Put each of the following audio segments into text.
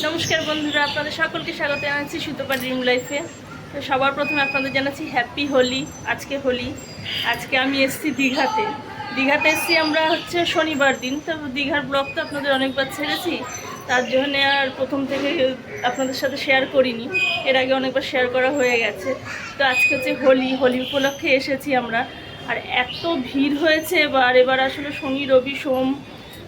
নমস্কার বন্ধুরা, আপনাদের সকলকে স্বাগত জানাচ্ছি সুতপা ড্রিম লাইফে তো সবার প্রথমে আপনাদের জানাচ্ছি হ্যাপি হোলি আজকে হোলি আজকে আমি এসেছি দীঘাতে। দীঘাতে এসেছি আমরা হচ্ছে শনিবার দিন, তো দীঘার ব্লগ তো আপনাদের অনেকবার ছেড়েছি। তার জন্যে আর প্রথম থেকে আপনাদের সাথে শেয়ার করিনি। এর আগে অনেকবার শেয়ার করা হয়ে গেছে। তো আজকে হচ্ছে হোলি হোলি উপলক্ষে এসেছি আমরা। আর এত ভিড় হয়েছে, এবার এবার আসলে শনি, রবি, সোম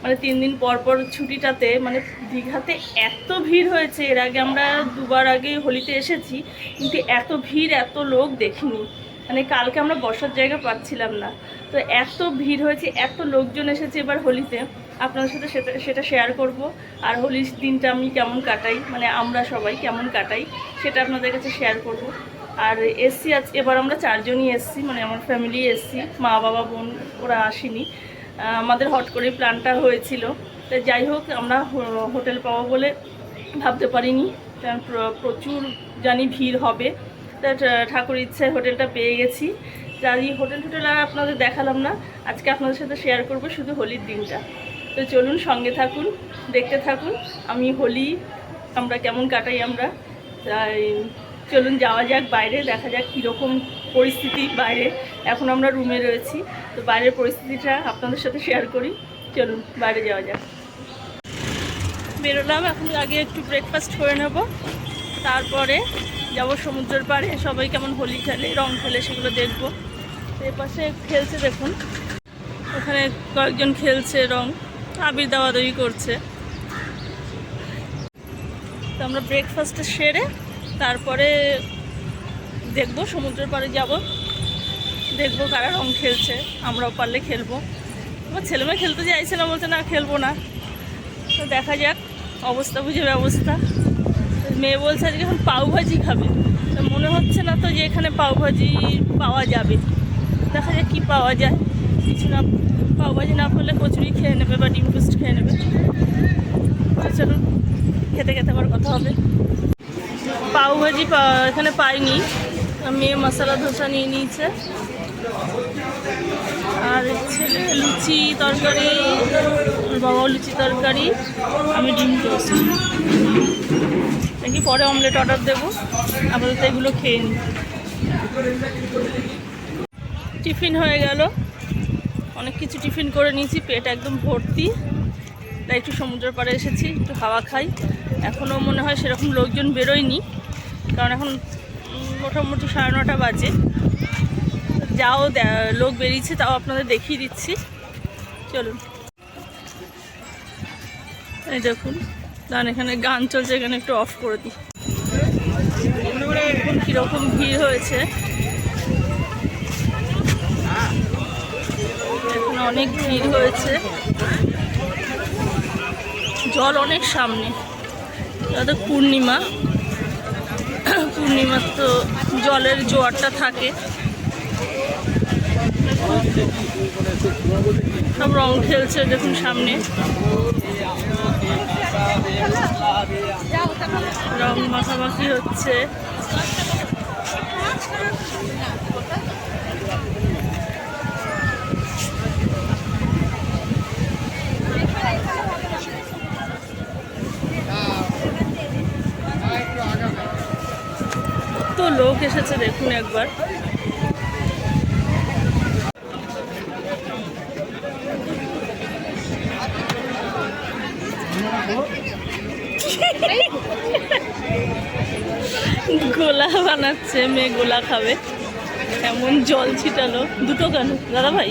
মানে তিন দিন পর পর ছুটিটাতে মানে দীঘাতে এত ভিড় হয়েছে। এর আগে আমরা দুবার আগে হোলিতে এসেছি, কিন্তু এত ভিড়, এত লোক দেখিনি। মানে কালকে আমরা বসার জায়গা পাচ্ছিলাম না। তো এত ভিড় হয়েছে, এত লোকজন এসেছে এবার হোলিতে। আপনাদের সাথে সেটা সেটা শেয়ার করব। আর হোলির দিনটা আমি কেমন কাটাই মানে আমরা সবাই কেমন কাটাই, সেটা আপনাদের কাছে শেয়ার করব। আর এসছি আজ, এবার আমরা চারজনই এসছি মানে আমার ফ্যামিলি এসছি, মা, বাবা, বোন, ওরা আসেনি। আমাদের হট করে প্ল্যানটা হয়েছিল। তো যাই হোক, আমরা হোটেল পাবো বলে ভাবতে পারিনি। কারণ প্রচুর জানি ভিড় হবে। তা ঠাকুর ইচ্ছায় হোটেলটা পেয়ে গেছি। যাই হোটেল টোটেল আর আপনাদের দেখালাম না। আজকে আপনাদের সাথে শেয়ার করব শুধু হোলির দিনটা। তো চলুন সঙ্গে থাকুন, দেখতে থাকুন। আমি হোলি, আমরা কেমন কাটাই আমরা। তাই চলুন যাওয়া যাক, বাইরে দেখা যাক কীরকম পরিস্থিতি বাইরে। এখন আমরা রুমে রয়েছি, তো বাইরের পরিস্থিতিটা আপনাদের সাথে শেয়ার করি। চলুন, বাইরে যাওয়া যাক। বেরোলাম, এখন আগে একটু ব্রেকফাস্ট করে নেব। তারপরে যাব সমুদ্রের পাড়ে, সবাই কেমন হোলি খেলে, রং খেলে, সেগুলো দেখব। তো এ পাশে খেলছে দেখুন, ওখানে কয়েকজন খেলছে রং, আবির দাওয়া দাবি করছে। তো আমরা ব্রেকফাস্টটা সেরে তারপরে দেখব, সমুদ্রের পাড়ে যাব। দেখব কারা রং খেলছে, আমরাও পারলে খেলব। আমার ছেলেমেয়ে খেলতে চাইছে না, বলছে না, খেলব না। তো দেখা যাক, অবস্থা বুঝে ব্যবস্থা। মেয়ে বলছে আজকে এখন পাওভাজি খাবে। মনে হচ্ছে না তো যে এখানে পাওভাজি পাওয়া যাবে। দেখা যাক কী পাওয়া যায়। কিছু না পাওভাজি না পেলে কচুরি খেয়ে নেবে বা ডিম টোস্ট খেয়ে নেবে। চলুন, খেতে খেতে আবার কথা হবে। পাওভাজি এখানে পাইনি। মেয়ে মশলা ধোসা নিয়ে নিয়েছে। আর ছেলে লুচি তরকারি বাবা লুচি তরকারি, আমি ডিম টোস্ট। দেখি পরে অমলেট অর্ডার দেবো। আপাতত এগুলো খেয়ে নিই। টিফিন হয়ে গেল। অনেক কিছু টিফিন করে নিয়েছি, পেট একদম ভর্তি। তাই একটু সমুদ্রের পাড়ে এসেছি, একটু হাওয়া খাই। এখনও মনে হয় সেরকম লোকজন বেরোয়নি। কারণ এখন মোটামুটি সাড়ে নটা বাজে। যাও লোক বেরিয়েছে, তাও আপনাদের দেখিয়ে দিচ্ছি। চলুন। এই দেখুন গান এখানে গান চলছে, এখানে একটু অফ করে দিই। কীরকম ভিড় হয়েছে। এখানে অনেক ভিড় হয়েছে। জল অনেক সামনে। এটা তো পূর্ণিমা। পূর্ণিমার জলের জোয়ারটা থাকে। সব রং খেলছে দেখুন সামনে। রং মাখামাখি হচ্ছে। লোক এসেছে দেখুন একবার। গোলা বানাচ্ছে মেয়ে গোলা খাবে। এমন জল ছিটালো। দুটো কেন? দাদা ভাই?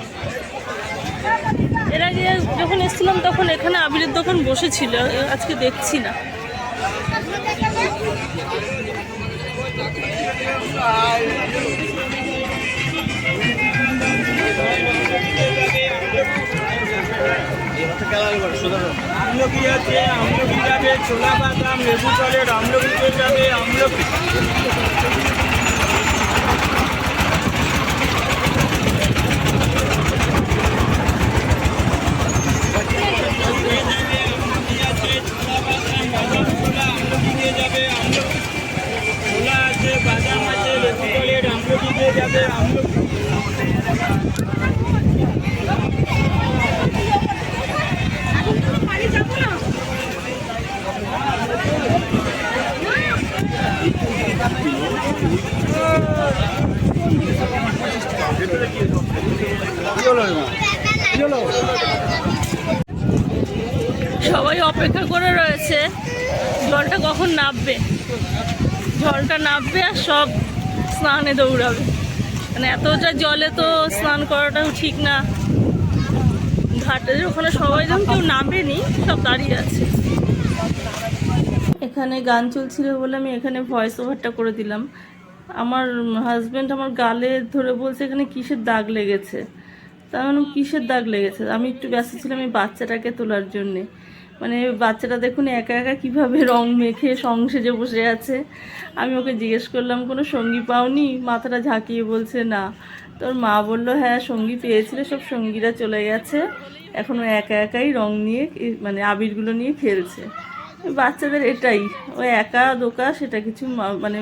এর আগে যখন এসেছিলাম তখন এখানে আবিরের দোকান বসেছিল, আজকে দেখছি না। আমলকি আছে, আমলকি যাবে, ছোলা বাদাম, লেবু চলে আমলকি যাবে, আমলকি। জলটা নামবে আর সব স্নানে দৌড়াবে। মানে এতটা জলে তো স্নান করাটাও ঠিক না। ঘাটের ওখানে সবাই যখন কেউ নামেনি সব দাঁড়িয়ে আছে। এখানে গান চলছিল বলে আমি এখানে ভয়েস ওভারটা করে দিলাম। আমার হাজব্যান্ড আমার গালে ধরে বলছে এখানে কিসের দাগ লেগেছে? তা আমি বললাম, কিসের দাগ লেগেছে? আমি একটু ব্যস্ত ছিলাম এই বাচ্চাটাকে তোলার জন্যে। মানে বাচ্চাটা দেখুন একা একা কীভাবে রং মেখে সং সেজে বসে আছে। আমি ওকে জিজ্ঞেস করলাম, কোনো সঙ্গী পাওনি? মাথাটা ঝাঁকিয়ে বলছে, না। তোর মা বলল হ্যাঁ সঙ্গী পেয়েছিলে, সব সঙ্গীরা চলে গেছে। এখন ও একা একাই রং নিয়ে মানে আবিরগুলো নিয়ে খেলছে। বাচ্চাদের এটাই, ও একা দোকা সেটা কিছু মানে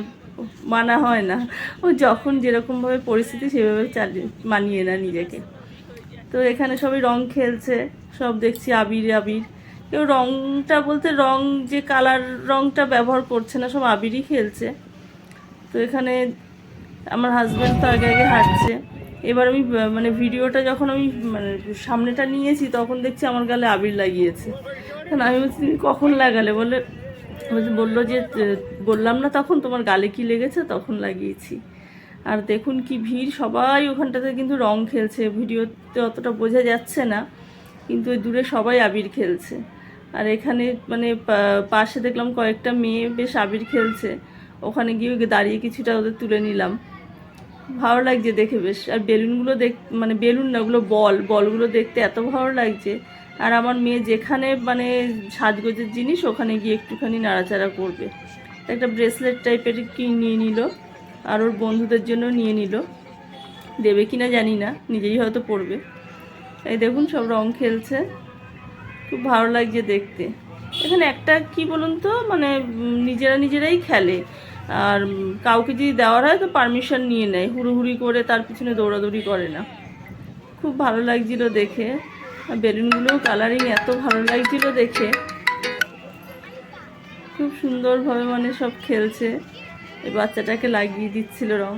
মানা হয় না। ও যখন যেরকমভাবে পরিস্থিতি সেভাবে চালিয়ে, মানিয়ে না নিজেকে। তো এখানে সবাই রং খেলছে, সব দেখছি আবির আবির। কেউ রংটা বলতে রং যে কালার রংটা ব্যবহার করছে না, সব আবিরই খেলছে। তো এখানে আমার হাজব্যান্ড তো আগে আগে হাঁটছে। এবার আমি মানে ভিডিওটা যখন আমি মানে সামনেটা নিয়েছি, তখন দেখছি আমার গালে আবির লাগিয়েছে। তখন আমি বলছি, "তুমি কখন লাগালে? বলে, বলছে- বলল যে বললাম না তখন তোমার গালে কি লেগেছে, তখন লাগিয়েছি। আর দেখুন কি ভিড়, সবাই ওখানটাতে কিন্তু রং খেলছে। ভিডিওতে অতটা বোঝা যাচ্ছে না, কিন্তু ওই দূরে সবাই আবির খেলছে। আর এখানে মানে পাশে দেখলাম কয়েকটা মেয়ে বেশ আবির খেলছে। ওখানে গিয়ে দাঁড়িয়ে কিছুটা ওদের তুলে নিলাম। ভালো লাগছে দেখে বেশ। আর বেলুনগুলো দেখ মানে বেলুন না, ওগুলো বল, বলগুলো দেখতে এত ভালো লাগছে। আর আমার মেয়ে যেখানে মানে সাজগোজের জিনিস, ওখানে গিয়ে একটুখানি নাড়াচাড়া করবে। একটা ব্রেসলেট টাইপের কি নিয়ে নিল, আর ওর বন্ধুদের জন্য নিয়ে নিল। দেবে কি না জানি না, নিজেই হয়তো পড়বে এই দেখুন সব রং খেলছে। খুব ভালো লাগছে দেখতে। এখানে একটা কি বলুন তো মানে নিজেরা নিজেরাই খেলে। আর কাউকে যদি দেওয়ার হয় তো পারমিশন নিয়ে নেয়। হুড়ুহুড়ি করে তার পিছনে দৌড়াদৌড়ি করে না। খুব ভালো লাগছিল দেখে। আর বেলুনগুলো কালারিং এত ভালো লাগছিল দেখে। খুব সুন্দরভাবে মানে সব খেলছে। এই বাচ্চাটাকে লাগিয়ে দিচ্ছিল রং।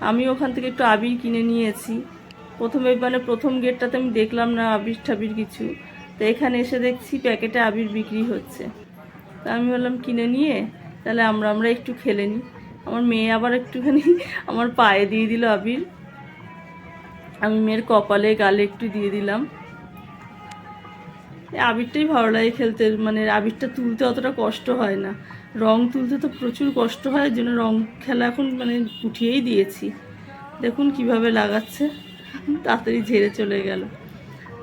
আমি ওখান থেকে একটু আবির কিনে নিয়েছি। প্রথমে মানে প্রথম গেটটাতে আমি দেখলাম না আবির ঠাবির কিছু। তো এখানে এসে দেখছি প্যাকেটে আবির বিক্রি হচ্ছে। তা আমি বললাম, কিনে নিয়ে? তাহলে আমরা আমরা একটু খেলে নিই। আমার মেয়ে আবার একটুখানি আমার পায়ে দিয়ে দিল আবির। আমি মেয়ের কপালে, গালে একটু দিয়ে দিলাম। আবিরটাই ভালো লাগে খেলতে মানে আবিরটা তুলতে অতটা কষ্ট হয় না। রং তুলতে তো প্রচুর কষ্ট হয় জন্য রং খেলা এখন মানে উঠিয়েই দিয়েছি। দেখুন কীভাবে লাগাচ্ছে। তাড়াতাড়ি ঝেড়ে চলে গেল।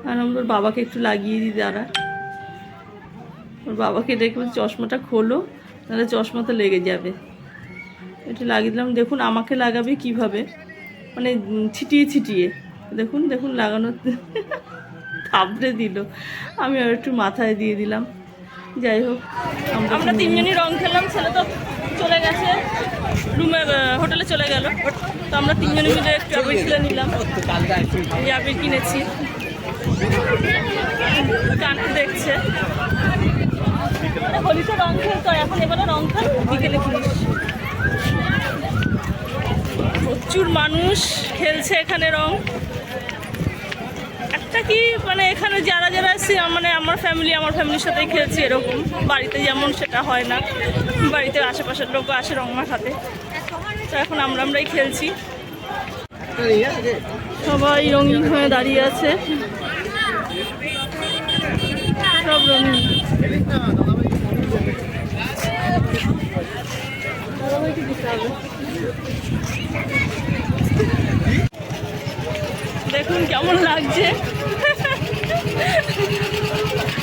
আর আমার বাবাকে একটু লাগিয়ে দিই, দাঁড়া। ওর বাবাকে ডেকে চশমাটা খোলো তাহলে চশমা তো লেগে যাবে। একটু লাগিয়ে দিলাম। দেখুন, আমাকে লাগাবে কীভাবে? মানে ছিটিয়ে ছিটিয়ে। দেখুন দেখুন লাগানো থাবড়ে দিল। আমি আর একটু মাথায় দিয়ে দিলাম। যাই হোক আমরা তিনজনই রং খেললাম ছেলে তো চলে গেছে। রুমে হোটেলে চলে গেল। তো আমরা তিনজনে মিলে একটু আবির খেলে নিলাম। এই আবির কিনেছি। কানকে দেখছে। হোলিতে রং খেলতো এখন এবারে রং খেল বিকেলে খেলিস প্রচুর মানুষ খেলছে এখানে রং। একটা কি মানে এখানে যারা যারা আছে মানে আমার ফ্যামিলি আমার ফ্যামিলির সাথেই খেলছি এরকম। বাড়িতে যেমন সেটা হয় না। বাড়িতে আশেপাশের লোক আসে রং মাখাতে। তো এখন আমরা আমরাই খেলছি। সবাই রঙিন হয়ে দাঁড়িয়ে আছে। সব রঙিন দাদাভাইকে দিতে হবে। দেখুন কেমন লাগছে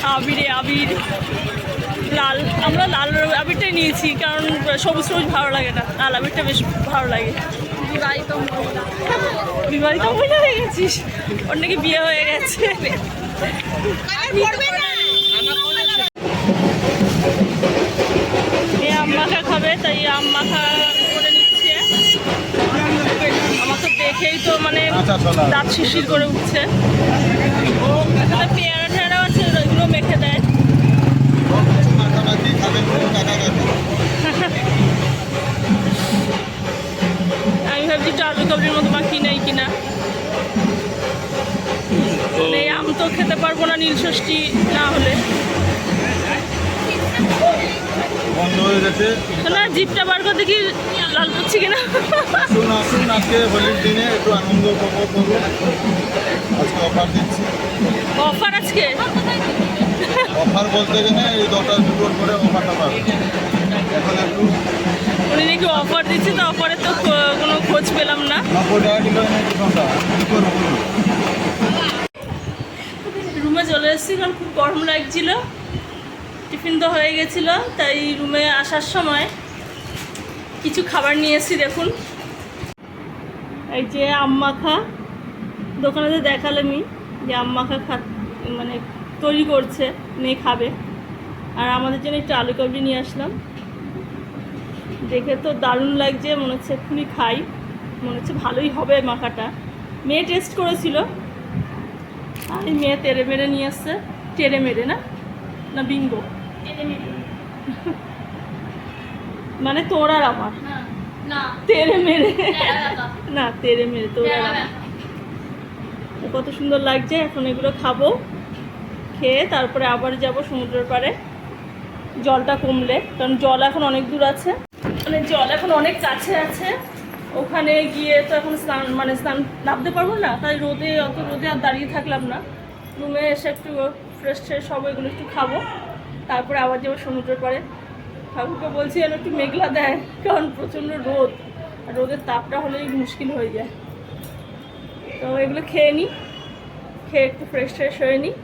আবিরে আবির লাল আমরা লাল রঙ- নিয়েছি কারণ সবুজ সবুজ ভালো লাগে না। লাল আবিরটা বেশ ভালো লাগে। বিবাহিত মহিলা। বিবাহিত মহিলা হয়ে গেছিস? ওর নাকি বিয়ে হয়ে গেছে। আম মাখা খাবে তাই আম মাখা করে নিচ্ছে। আমার তো দেখেই তো মানে দাঁত শিশির করে উঠছে। পেয়ারা টেয়ারা আছে ওইগুলো মেখে দেয়। আমি ভাবছি একটু আলু কাবলির মতো মাখি নেই কিনা। মানে এই আম তো খেতে পারব না নীল ষষ্ঠী না হলে। বন্ধ হয়ে গেছে। না জিপটা বার করে দেখি লাল করছি কিনা? আসুন আসুন আজকে হোলির দিনে একটু আনন্দ উপভোগ করব। আজকে অফার দিচ্ছি। অফার আজকে? অফার বলতে গেলে এই দশটা দুটোর পরে অফারটা পাবে। এখন একটু উনি নাকি অফার দিচ্ছে তো অফারে তো কোনো খোঁজ পেলাম না। নব্বই টাকা কিলো এনে দুটোটা কী করব রুমে চলে এসেছি কারণ খুব গরম লাগছিল। টিফিন তো হয়ে গেছিল তাই রুমে আসার সময় কিছু খাবার নিয়ে এসেছি দেখুন। এই যে আম মাখা দোকানে তো দেখালামই যে আম মাখা খা তৈরি করছে মেয়ে খাবে। আর আমাদের জন্য একটু আলু কাবলি নিয়ে আসলাম। দেখে তো দারুণ লাগছে মনে হচ্ছে এক্ষুনি খাই। মনে হচ্ছে ভালোই হবে মাখাটা। মেয়ে টেস্ট করেছিল। আর মেয়ে তেড়ে মেরে নিয়ে আসছে। টেড়ে মেরে না? না বিঙ্গো মানে তোর আর আমার? তেড়ে মেরে। না তেড়ে মেরে তোর আর কত সুন্দর লাগছে এখন এগুলো খাব। খেয়ে তারপরে আবার যাব সমুদ্রের পাড়ে। জলটা কমলে, কারণ জল এখন অনেক দূর আছে। মানে জল এখন অনেক কাছে আছে। ওখানে গিয়ে তো এখন স্নান মানে স্নান নামতে পারব না, তাই রোদে, অত রোদে আর দাঁড়িয়ে থাকলাম না। রুমে এসে একটু ফ্রেশ ট্রেশ সব এগুলো একটু খাব। তারপরে আবার যাব সমুদ্রের পাড়ে। ঠাকুরকে বলছি যেন একটু মেঘলা দেয়, কারণ প্রচণ্ড রোদ। আর রোদের তাপটা হলেই মুশকিল হয়ে যায়। তো এগুলো খেয়ে নিই খেয়ে একটু ফ্রেশ ট্রেশ হয়ে নিই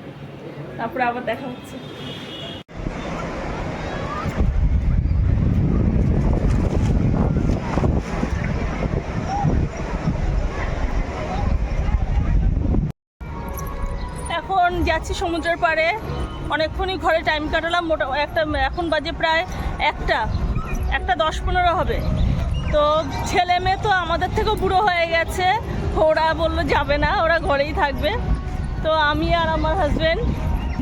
তারপরে আবার দেখা হচ্ছে। এখন যাচ্ছি সমুদ্রের পাড়ে। অনেকক্ষণই ঘরে টাইম কাটালাম। মোটা, একটা, এখন বাজে প্রায় একটা একটা দশ পনেরো হবে। তো ছেলে মেয়ে তো আমাদের থেকেও বুড়ো হয়ে গেছে। ওরা বলল যাবে না, ওরা ঘরেই থাকবে। তো আমি আর আমার হাজব্যান্ড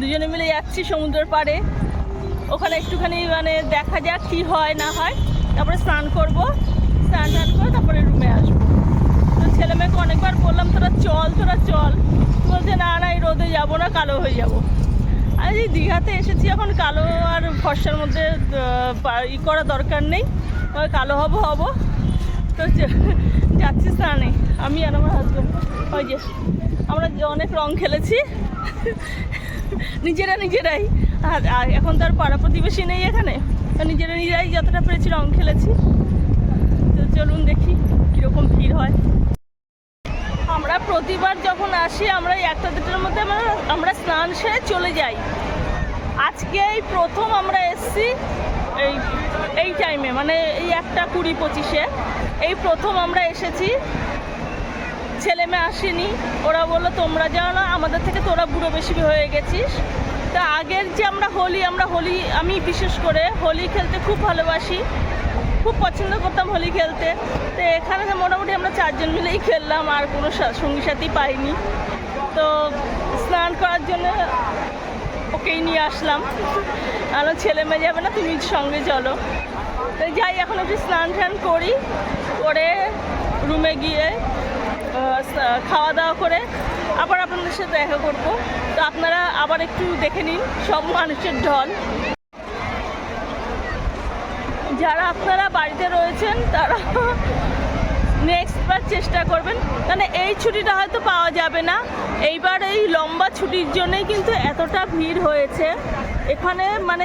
দুজনে মিলে যাচ্ছি সমুদ্রের পাড়ে। ওখানে একটুখানি মানে দেখা যাক কী হয়, না হয়। তারপরে স্নান করব। স্নান টান করে তারপরে রুমে আসব। তো ছেলে মেয়েকে অনেকবার বললাম, তোরা চল তোরা চল। বলছে, না না, এই রোদে যাব না, কালো হয়ে যাব। আর এই দীঘাতে এসেছি এখন, কালো আর ফর্সার মধ্যে ই করা দরকার নেই। কালো হব হব। তো যাচ্ছি স্নানে। আমি আর আমার হাজব্যান্ড ওই যে, আমরা অনেক রং খেলেছি। নিজেরা নিজেরাই। আর আর এখন তার পাড়া প্রতিবেশী নেই এখানে। তো নিজেরা নিজেরাই যতটা পেরেছি রং খেলেছি। তো চলুন দেখি কীরকম ভিড় হয়। আমরা প্রতিবার যখন আসি, আমরা একটা দুটোর মধ্যে আমরা আমরা স্নান সেরে চলে যাই। আজকে এই প্রথম আমরা এসছি এই এই টাইমে মানে এই একটা কুড়ি পঁচিশে। এই প্রথম আমরা এসেছি ছেলে মেয়ে আসেনি। ওরা বলল, তোমরা যাও না, আমাদের থেকে তোরা বুড়ো বেশি হয়ে গেছিস। তা আগের যে আমরা হোলি আমরা হোলি, আমি বিশেষ করে হোলি খেলতে খুব ভালোবাসি। খুব পছন্দ করতাম হোলি খেলতে। তো এখানে মোটামুটি আমরা চারজন মিলেই খেললাম, আর কোনো সঙ্গী সাথী পাইনি। তো স্নান করার জন্য ওকেই নিয়ে আসলাম। আর ছেলে মেয়ে যাবে না, তুমি সঙ্গে চলো। তো যাই, এখন একটু স্নান টান করি, করে রুমে গিয়ে খাওয়া দাওয়া করে আবার আপনাদের সাথে দেখা করব। তো আপনারা আবার একটু দেখে নিন, সব মানুষের ঢল। যারা আপনারা বাড়িতে রয়েছেন, তারা নেক্সট বার চেষ্টা করবেন। মানে এই ছুটিটা হয়তো পাওয়া যাবে না। এইবার এই লম্বা ছুটির জন্যই কিন্তু এতটা ভিড় হয়েছে। এখানে মানে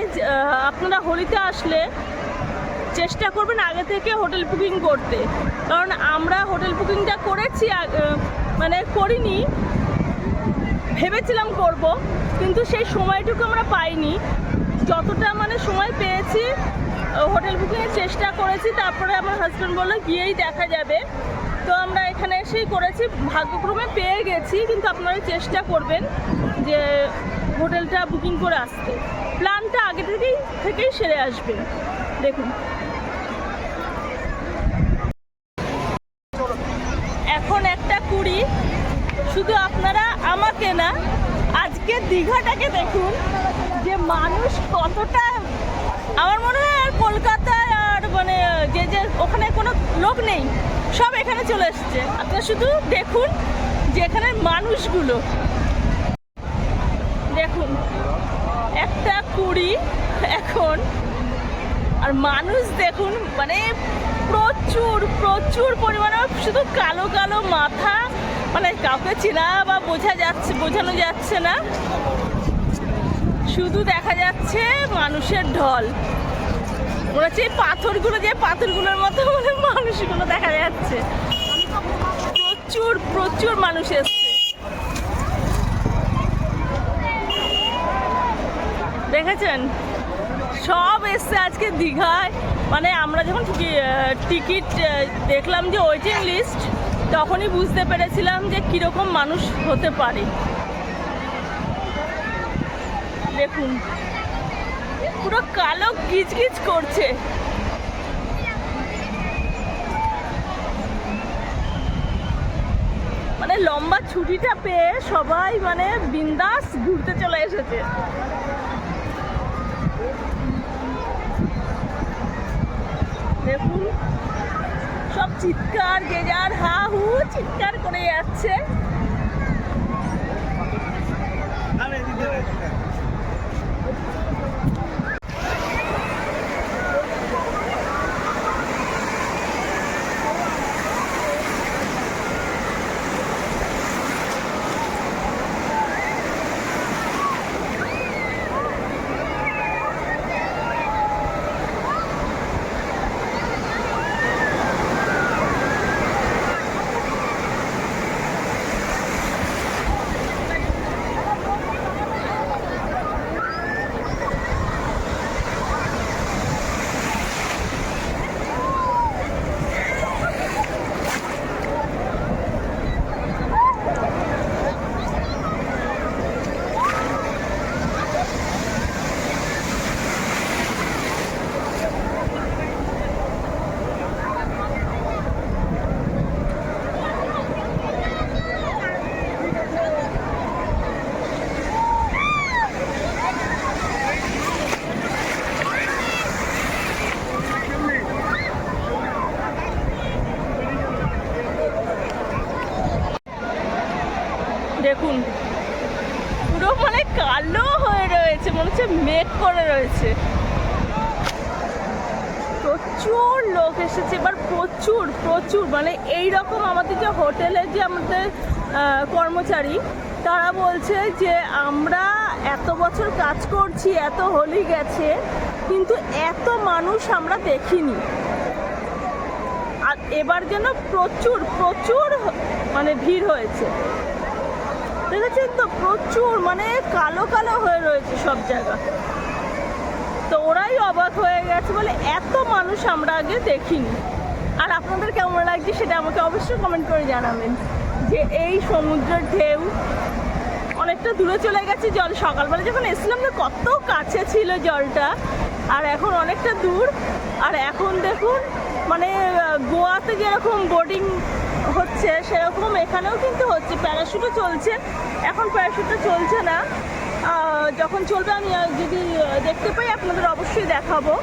আপনারা হোলিতে আসলে চেষ্টা করবেন আগে থেকে হোটেল বুকিং করতে। কারণ আমরা হোটেল বুকিংটা করেছি মানে করিনি, ভেবেছিলাম করব, কিন্তু সেই সময়টুকু আমরা পাইনি। যতটা মানে সময় পেয়েছি হোটেল বুকিংয়ের চেষ্টা করেছি, তারপরে আমার হাজব্যান্ড বলল গিয়েই দেখা যাবে। তো আমরা এখানে এসেই করেছি, ভাগ্যক্রমে পেয়ে গেছি, কিন্তু আপনারা চেষ্টা করবেন যে হোটেলটা বুকিং করে আসতে। প্ল্যানটা আগে থেকেই থেকেই সেরে আসবে। দেখুন। এখন একটা কুড়ি। শুধু আপনারা, আমাকে না, আজকে দীঘাটাকে দেখুন, যে মানুষ কতটা, আমার মনে হয় আর কলকাতায় আর মানে যে যে ওখানে কোনো লোক নেই, সব এখানে চলে এসছে। আপনারা শুধু দেখুন যে এখানের মানুষগুলো। দেখুন, একটা কুড়ি এখন আর মানুষ দেখুন মানে প্রচুর প্রচুর পরিমাণে, শুধু কালো কালো মাথা মানে কাউকে চেনা বা বোঝা যাচ্ছে, বোঝানো যাচ্ছে না। শুধু দেখা যাচ্ছে মানুষের ঢল। মনে হচ্ছে পাথরগুলো যে পাথরগুলোর মতো মানে মানুষগুলো দেখা যাচ্ছে। প্রচুর প্রচুর মানুষ এসছে। দেখেছেন? সব এসছে আজকে দীঘায়। মানে আমরা যখন টিকিট দেখলাম যে ওয়েটিং লিস্ট তখনই বুঝতে পেরেছিলাম যে কীরকম মানুষ হতে পারে। দেখুন, পুরো কালো গিজগিজ করছে। মানে লম্বা ছুটিটা পেয়ে সবাই মানে বিন্দাস ঘুরতে চলে এসেছে। দেখুন সব চিৎকার গেজার হা হু চিৎকার করে যাচ্ছে দেখুন পুরো মানে কালো হয়ে রয়েছে মনে হচ্ছে মেঘ করে রয়েছে প্রচুর লোক এসেছে, এবার প্রচুর প্রচুর। মানে এই রকম আমাদের যে হোটেলের যে আমাদের কর্মচারী, তারা বলছে যে, আমরা এত বছর কাজ করছি, এত হোলি গেছে, কিন্তু এত মানুষ আমরা দেখিনি। আর এবার যেন প্রচুর প্রচুর মানে ভিড় হয়েছে। দেখেছেন তো? প্রচুর মানে কালো কালো হয়ে রয়েছে সব জায়গা। তো ওরাই অবাক হয়ে গেছে বলে, এত মানুষ আমরা আগে দেখিনি। আর আপনাদের কেমন লাগছে সেটা আমাকে অবশ্যই কমেন্ট করে জানাবেন যে এই সমুদ্রের ঢেউ অনেকটা দূরে চলে গেছে জল। সকালবেলা যখন এসেছিলাম না, কত কাছে ছিল জলটা, আর এখন অনেকটা দূর। আর এখন দেখুন মানে গোয়াতে যেরকম বোর্ডিং হচ্ছে, সেরকম এখানেও কিন্তু হচ্ছে। প্যারাশুটও চলছে। এখন প্যারাশুটটা চলছে না। যখন চলবে, আমি যদি দেখতে পাই, আপনাদের অবশ্যই দেখাবো।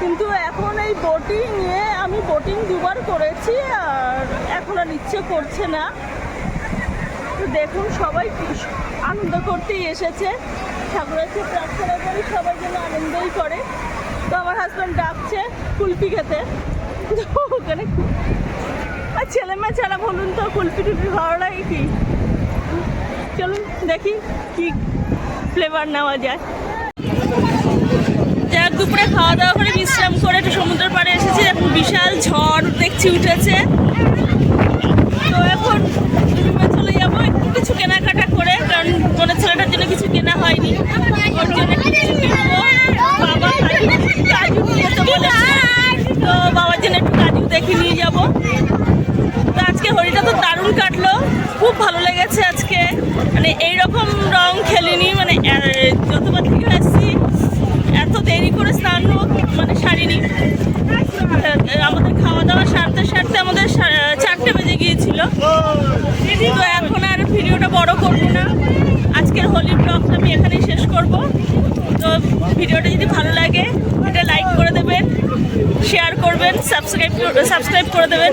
কিন্তু এখন এই বোটিং নিয়ে আমি বোটিং দুবার করেছি, আর এখন আর ইচ্ছে করছে না। দেখুন, সবাই আনন্দ করতেই এসেছে। ঠাকুরের কাছে প্রার্থনা করি, সবাই যেন আনন্দই করে। তো আমার হাজব্যান্ড ডাকছে কুলপি খেতে। ওখানে আর ছেলে মেয়ে ছাড়া বলুন তো কুলপি টুলপি ভালো লাগে কি? চলুন দেখি কি ফ্লেভার নেওয়া যায়। যাক দুপুরে খাওয়া দাওয়া করে বিশ্রাম করে একটু সমুদ্রের পাড়ে এসেছি, এখন বিশাল ঝড় দেখছি উঠেছে। তো এখন চলে যাব, একটু কিছু কেনাকাটা করে, কারণ মনের ছেলেটার জন্য কিছু কেনা হয়নি। ওর জন্য কিছু বাবা কাজু তো তো বাবার জন্য একটু কাজু দেখে নিয়ে যাব। কাটলো। খুব ভালো লেগেছে আজকে। মানে এইরকম রং খেলিনি মানে যতবার থেকে আসছি, এত দেরি করে স্নান মানে সারিনি। আমাদের খাওয়া দাওয়া সারতে সারতে আমাদের চারটে বেজে গিয়েছিল। তো এখন আর ভিডিওটা বড় করব না। আজকের হোলি ব্লগটা আমি এখানেই শেষ করব। তো ভিডিওটা যদি ভালো লাগে, এটা লাইক করে দেবেন। শেয়ার করবেন সাবস্ক্রাইব সাবস্ক্রাইব করে দেবেন।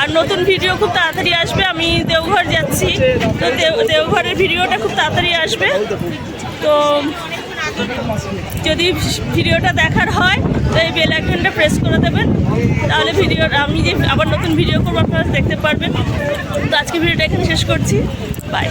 আর নতুন ভিডিও খুব তাড়াতাড়ি আসবে, আমি দেওঘর যাচ্ছি। তো দেওঘরের ভিডিওটা খুব তাড়াতাড়ি আসবে। তো যদি ভিডিওটা দেখার হয়, তো এই বেল আইকনটা প্রেস করে দেবেন। তাহলে ভিডিও আমি যে আবার নতুন ভিডিও করব, আপনারা দেখতে পারবেন। তো আজকে ভিডিওটা এখানে শেষ করছি। বাই